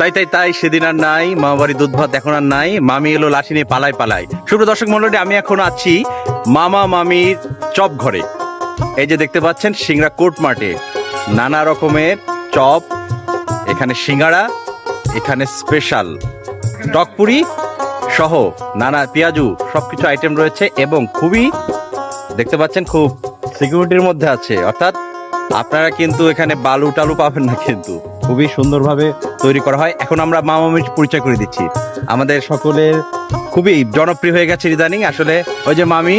তাই তাই তাই, সেদিন আর নাই মামা বাড়ি দুধ ভাত এখন আর নাই, মামি এলো লাঠি নিয়ে পালায় পালায় শুভ দর্শক মন্ডলী আমি এখন আছি মামা মামির চপ ঘরে। এই যে দেখতে পাচ্ছেন, সিংড়া কোর্ট মাঠে। নানা রকমের চপ, এখানে সিঙ্গাড়া, এখানে স্পেশাল। টকপুরি সহ নানা পেঁয়াজু, সবকিছু আইটেম রয়েছে এবং খুবই, দেখতে পাচ্ছেন, খুব সিকিউরিটির মধ্যে আছে। অর্থাৎ আপনারা কিন্তু এখানে বালু টালু পাবেন না কিন্তু। খুবই সুন্দরভাবে তৈরি করা হয়। এখন আমরা মামামির পরিচয় করে দিচ্ছি। আমাদের সকলের খুবই জনপ্রিয় হয়ে গেছে ইদানিং। আসলে ওই যে মামি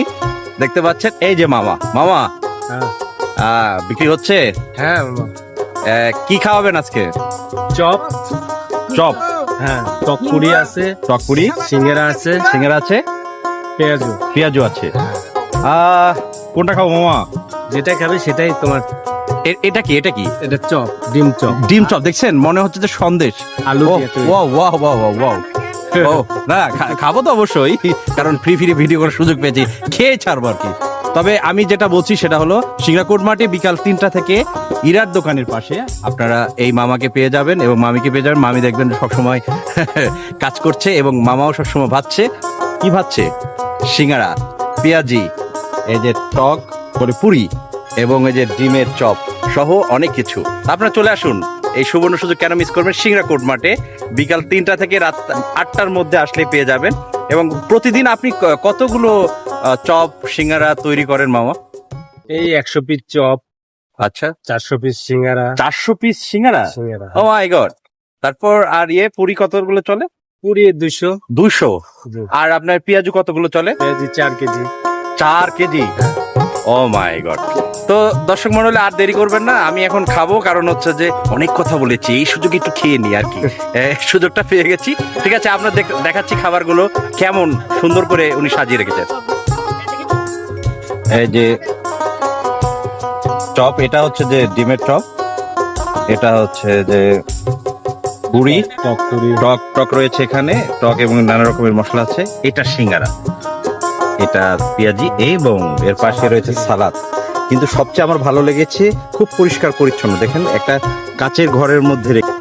দেখতে পাচ্ছেন? এই যে মামা। মামা হ্যাঁ। বিক্রি হচ্ছে? হ্যাঁ কি খাওয়াবেন আজকে? চপ। চপ? হ্যাঁ চপ পুরি আছে। টকপুরি সিঙ্গারা আছে। সিঙ্গারা আছে? পেঁয়াজু। পেঁয়াজু আছে। আহ, কোনটা খাব মামা? যেটা খাবে সেটাই তোমার এটা কি? এটা কি? এটা চপ ডিম চপ। ডিম চপ দেখছেন? মনে হচ্ছে যে সন্দেশ। আলু। ওয়াও ওয়াও ওয়াও ওয়াও ও না খাব তো অবশ্যই কারণ ফ্রি ফ্রি ভিডিও করার সুযোগ পেয়েছি। খেয়ে ছাড়বো আর কি। তবে আমি যেটা বলছি সেটা হলো সিঙ্গাকোট মাঠে বিকাল তিনটা থেকে ইরার দোকানের পাশে আপনারা এই মামাকে পেয়ে যাবেন এবং মামিকে পেয়ে যাবেন। মামি দেখবেন সবসময় কাজ করছে এবং মামাও সবসময় ভাবছে কি ভাবছে সিঙ্গারা পেঁয়াজি এই যে টক করে পুরি। এবং এই যে ডিমের চপ সহ অনেক কিছু। আপনারা চলে আসুন। এই সুবর্ণ সুযোগ কেন মিস করবেন? সিংড়া কোট মাঠে বিকাল তিনটা থেকে রাত আটটার মধ্যে আসলে পেয়ে যাবেন। এবং প্রতিদিন আপনি কতগুলো চপ সিঙ্গারা তৈরি করেন মামা? এই একশো পিস চপ আচ্ছা। চারশো পিস সিঙ্গারা। চারশো পিস সিঙ্গারা? সিঙ্গারা ও মাই গড তারপর আর ইয়ে পুরি কতগুলো চলে? পুরি দুইশো। দুশো আর আপনার পেঁয়াজু কতগুলো চলে? পেঁয়াজি চার কেজি। চার কেজি? ও মাই গড তো দর্শক মন্ডলী আর দেরি করবেন না আমি এখন খাব কারণ হচ্ছে যে অনেক কথা বলেছি এই সুযোগ একটু খেয়ে নি আর কি। সুযোগটা পেয়ে গেছি। ঠিক আছে আপনার দেখ- দেখাচ্ছি খাবারগুলো কেমন সুন্দর করে উনি সাজিয়ে রেখেছেন। এই যে চপ এটা হচ্ছে যে ডিমের চপ এটা হচ্ছে যে পুরি টক টক টক রয়েছে এখানে টক এবং নানা রকমের মশলা আছে এটা সিঙ্গারা এটা পেঁয়াজি এবং এর পাশে রয়েছে সালাদ। কিন্তু সবচেয়ে আমার ভালো লেগেছে খুব পরিষ্কার পরিচ্ছন্ন। দেখেন একটা কাচের ঘরের মধ্যে রেখে